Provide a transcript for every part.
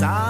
三。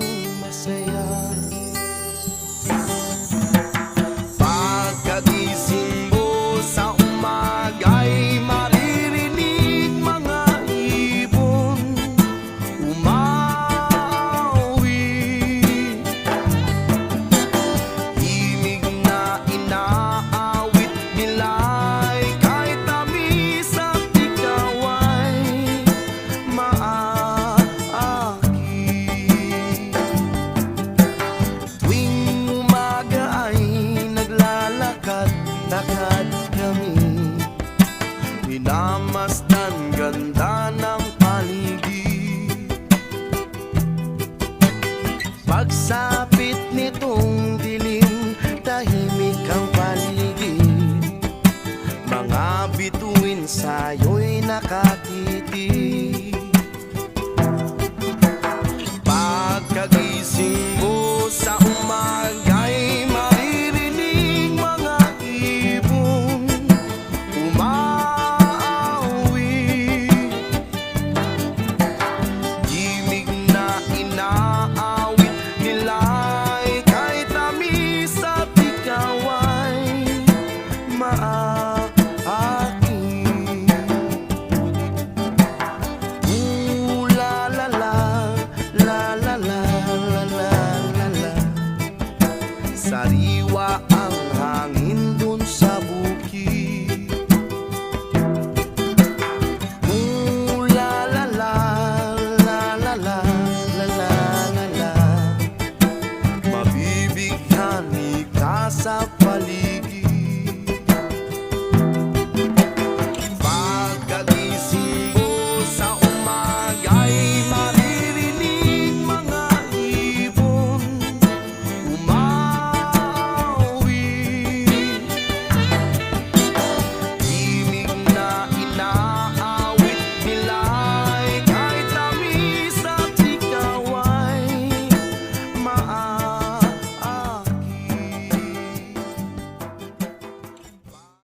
Dinamasdan ganda ng paligid. Pagsapit nitong dilim Tahimik ang paligid. Mga bituin sa'yo'y nakakita sariwa ang hangin bun